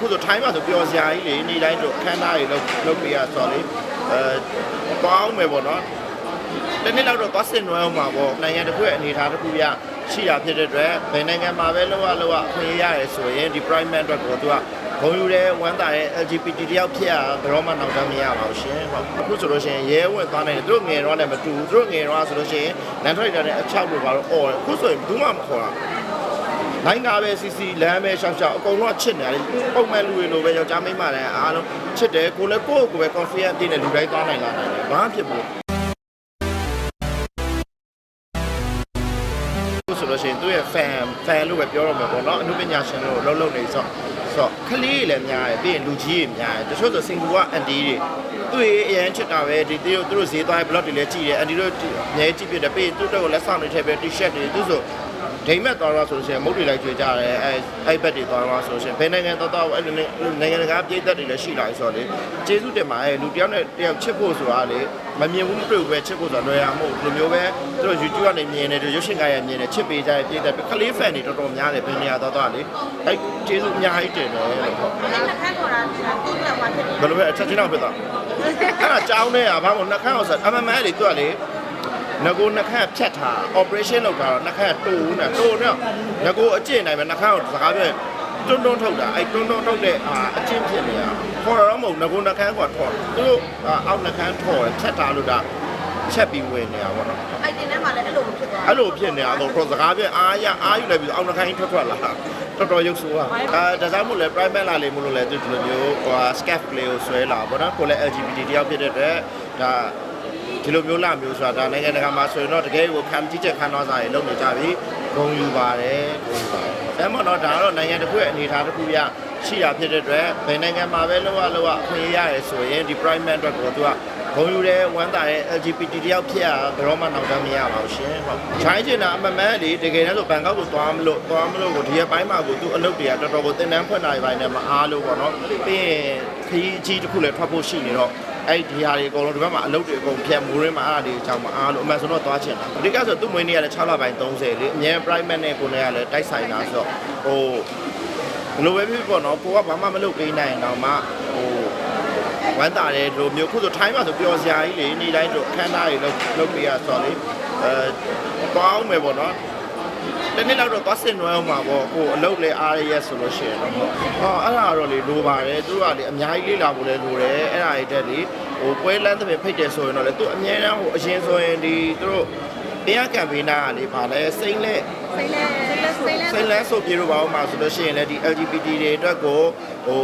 အခုဆိုထိုင်းမှာဆိုပျော်စရာကြီးလေနေ့တိုင်းတို့အခမ်းအနားတွေလုပ်လုပ်ပြရဆိုတော့လေအဲပေါင်းမယ်ပေါ့နော်တနေ့လောက်တော့သွားစင်နွယ်အောင်ပါပေါ့နိုင်ငံတစ်ခုရဲ့အနေအထားတစ်ခုပြရှိတာဖြစ်တဲ့အတွက်ဘယ်နိုင်ငံမှာပဲလောက်ရလောက်ရအခွင့်အရေးရတယ်ဆိုရင်ဒီ prime man အတွက်ကိုသူကဂုံယူတဲ့ဝမ်းသာတဲ့ LGBT တယောက်ဖြစ်ရဘယ်တော့မှနောက်တမ်းမရပါဘူးရှင်ဟုတ်အခုဆိုလို့ရှိရင်ရဲဝင်သွားနိုင်တယ်သူတို့ငယ်တော့လည်းမတူဘူးသူတို့ငယ်တော့ဆိုလို့ရှိရင်လန်ထရိုက်တာနဲ့အချောက်လို့ပါတော့အော်တယ်အခုဆိုရင်ဘူးမှမခေါ်တာ နိုင်ကားပဲစီစီလမ်းပဲရှောက်ရှောက်အကုန်လုံးကချစ်နေတယ်ပုံမှန်လူတွေလိုပဲယောက်ျားမိန်းမလည်းအားလုံးချစ်တယ်ကိုလည်းကိုယ့်ကိုယ်ပဲ confidence တည်နေလူတိုင်းသွားနိုင်လာတယ်ဘာမှဖြစ်ဘူးဆိုလို့ရှိရင်သူ့ရဲ့ fan fan လို့ပဲပြောရမှာပေါ့နော်အနုပညာရှင်လို့လှုပ်လှုပ်နေဆိုဆိုတော့ခလေးတွေလည်းများတယ်ပြီးရင်လူကြီးတွေများတယ်တချို့ဆိုစင်ကူကအန်တီတွေသူ့ရဲ့အရန်ချစ်တာပဲဒီသူတို့သူတို့ဈေးသွား blog တွေလည်းကြည့်တယ်အန်တီတို့မြဲကြည့်ပြတယ်ပြီးရင်သူ့တော့လက်ဆောင်တွေထည့်ပြ t-shirt တွေသူဆို ဒိမက်သွားတော့ဆိုလို့ရှိရင်မုတ်တွေလိုက်ကြွေကြတယ်အဲအိုက်ဘက်တွေသွားတော့ဆိုလို့ရှိရင်ဘယ်နိုင်ငံသွားတော့အဲ့လိုနိုင်ငံတကာပြည်သက်တွေလည်းရှိလာဆိုတော့လေကျေးဇူးတင်ပါတယ်လူတယောက်နဲ့တယောက်ချစ်ဖို့ဆိုတာလေမမြင်ဘူးမတွေ့ဘူးပဲချစ်ဖို့ဆိုတာလွယ်ရမဟုတ်လူမျိုးပဲသူတို့ YouTube ကနေမြင်တယ်သူရုပ်ရှင်ကားရမြင်တယ်ချစ်ပေးကြတဲ့ပြည်သက်ခလေး fan တွေတော်တော်များတယ်ဘယ်နေရာသွားတော့လေအဲကျေးဇူးအများကြီးတင်တယ်လို့ပေါ့အဲ့ဒါခန့်ခေါ်တာဒီကကိုယ်ကမှဖြစ်နေဘယ်လိုပဲအချက်ချင်းတော့ဖြစ်သွားအဲ့ဒါကြောင်းနေတာဘာမို့နှက်ခမ်းအောင်ဆိုအမမအဲ့လေသူကလေ ငကိုနှက်ခမ်းဖြတ်ထား operation လုပ်တာတော့နှက်ခမ်းတိုးနေတိုးနေငကိုအကျင့်တိုင်းပဲနှက်ခမ်းကိုစကားပြောတွန်းတွန်းထုတ်တာအဲ့တွန်းတွန်းထုတ်တဲ့အာအကျင့်ဖြစ်နေတာခေါ်ရတော့မဟုတ်ငကိုနှက်ခမ်းကထော်သူတို့အောက်နှက်ခမ်းထော်ဖြတ်ထားလို့ဒါချက်ပြီးဝင်နေတာပေါ့နော်အဲ့ဒီထဲမှာလည်းအဲ့လိုဖြစ်သွားအဲ့လိုဖြစ်နေတာတော့ခေါ်စကားပြောအားရအားယူလိုက်ပြီးအောက်နှက်ခမ်းထွက်ထွက်လာတော်တော်ရုပ်ဆိုးอ่ะအဲဒါကြောင့်မို့လဲ private လာလေမို့လို့လဲသူဒီလိုမျိုးဟို scaf လေးကိုဆွဲလာပေါ့နော်ကိုလည်း LGBT တယောက်ဖြစ်တဲ့အတွက်ဒါ ဒီလိုမျိုးလာမျိုးဆိုတာဒါနိုင်ငံတကာမှာဆိုရင်တော့တကယ်ကိုခံကြည့်ချက်ခံတော့စားရေလုပ်နေကြပြီဂုံယူပါတယ်ဂုံယူပါတယ်ဒါမှမဟုတ်ဒါကတော့နိုင်ငံတစ်ခုရဲ့အနေအထားတစ်ခုပြရှိတာဖြစ်တဲ့အတွက်ဘယ်နိုင်ငံမှာပဲလောက်ရလောက်ရအခွင့်အရေးရတယ်ဆိုရင်ဒီ prime man အတွက်ကိုသူကဂုံယူတဲ့ဝမ်းသာတဲ့ LGBT တယောက်ဖြစ်ရဘယ်တော့မှနောက်တမ်းမရပါဘူးရှင်ဟုတ်ချိုင်းချင်တာအမှန်မှန်လေတကယ်တမ်းဆိုဘန်ကောက်ကိုသွားမလို့သွားမလို့ကိုဒီရက်ပိုင်းမှာကိုသူအလုပ်တွေကတော်တော်ကိုတင်တန်းဖွင့်တာတွေပိုင်းနဲ့မအားလို့ပေါ့နော်ပြီးရင်ခရီးအကြီးတစ်ခုလည်းထွက်ဖို့ရှိနေတော့ အဲ့ဒီဟာတွေအကုန်လုံးဒီဘက်မှာအလုပ်တွေအကုန်ဖြတ်မိုးရင်းမှာအားတွေအကြောင်းမအားလို့အမှန်ဆိုတော့သွားချင်တာအဓိကဆိုသူ့မွေးနေ့ကလည်း6လပိုင်း30လေအများ private နဲ့ကိုယ်နဲ့ကလည်းတိုက်ဆိုင်တာဆိုတော့ဟိုဘယ်လိုပဲဖြစ်ဖြစ်ပေါ့နော်ကိုကဘာမှမလုပ်ပေးနိုင်တော့မှဟိုဝမ်းသာတယ်လိုမျိုးခုဆိုထိုင်းမှာဆိုပျော်စရာကြီးလေနေ့တိုင်းတို့အခမ်းအနားတွေလုပ်လုပ်ပြရဆိုတော့လေအဲပေါင်းမယ်ပေါ့နော် တနေ့လောက်တော့သွားစင်နွယ်အောင်ပါပေါ့ကိုအလုပ်လဲအားရရဆိုလို့ရှိရင်တော့ဟုတ်ဟောအဲ့ဒါတော့လေလိုပါတယ်သူတို့ကလေအများကြီးလေးလာဖို့လဲလိုတယ်အဲ့ဒါတွေတက်လေ ဟိုပွဲလန်းသဖြင့်ဖိတ်တယ်ဆိုရင်တော့လေသူအများအားဟိုအရင်ဆိုရင်ဒီသူတို့တရားကမ်ပိန်းနာကလေဗာလဲစိမ့်လက်စိတ်လဲစိတ်လဲစိတ်လဲစိတ်လန်းဆိုပြေလို့ပါအောင်မှာဆိုလို့ရှိရင်လည်းဒီ LGBT တွေအတွက်ကိုဟို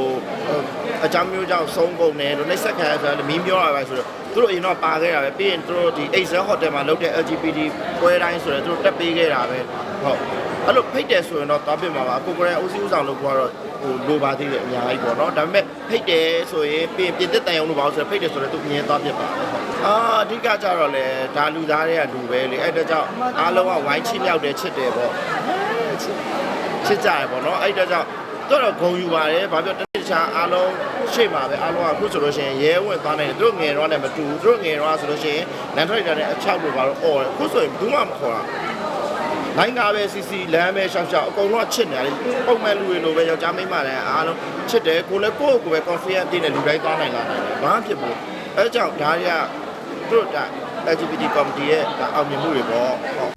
အကြောင်းမျိုးကြောင့်ဆုံးကုန်တယ်လို့နှိပ်စက်ခံရဆိုတော့မင်းပြောရပါဆိုတော့သူတို့အရင်တော့ပါခဲ့တာပဲပြီးရင်သူတို့ဒီ Excel Hotel မှာလုပ်တဲ့ LGBT ပွဲတိုင်းဆိုတော့သူတို့တက်ပေးခဲ့တာပဲဟုတ်အဲ့လိုဖိတ်တယ်ဆိုရင်တော့သွားပြမှာပါကိုကိုရဲအုပ်စီးဥဆောင်လုပ်ကတော့ဟိုလိုပါသေးတယ်အများကြီးပေါ့နော်ဒါပေမဲ့ ဖိတ်တယ်ဆိုရင်ပြင်ပြင်သက်တန်ရုံလို့ပါဆိုတော့ဖိတ်တယ်ဆိုတော့သူအရင်သွားပြပါဟုတ်အာအဓိကကြတော့လေဒါလူသားတွေကလူပဲလေအဲ့ဒါကြောင့်အားလုံးကဝိုင်းချိမြောက်တယ်ချစ်တယ်ပေါ့ချစ်ကြရပေါ့နော်အဲ့ဒါကြောင့်တော်တော်ဂုံယူပါတယ်ဘာပြောတနေ့တခြားအားလုံးရှေ့မှာပဲအားလုံးကအခုဆိုလို့ရှိရင်ရဲဝင်သွားနိုင်တယ်သူတို့ငယ်တော့လည်းမတူဘူးသူတို့ငယ်တော့ဆိုလို့ရှိရင်လန်ထရိုက်တာနဲ့အချောက်လို့ပါတော့အော်တယ်အခုဆိုရင်ဘူးမှမခေါ်တာ နိုင်ကားပဲစီစီလမ်းပဲရှောက်ရှောက်အကုန်လုံးကချစ်နေတယ်ပုံမှန်လူတွေလိုပဲယောက်ျားမိန်းမလည်းအားလုံးချစ်တယ်ကိုလည်းကိုယ့်ကိုယ်ပဲ confidence တည်နေလူတိုင်းသွားနိုင်လာတယ်ဘာမှဖြစ်ဘူးအဲကြောင့်ဒါတွေကသူတို့ဒါ LGBT community ရဲ့ဒါအောင်မြင်မှုတွေပေါ့ဟုတ်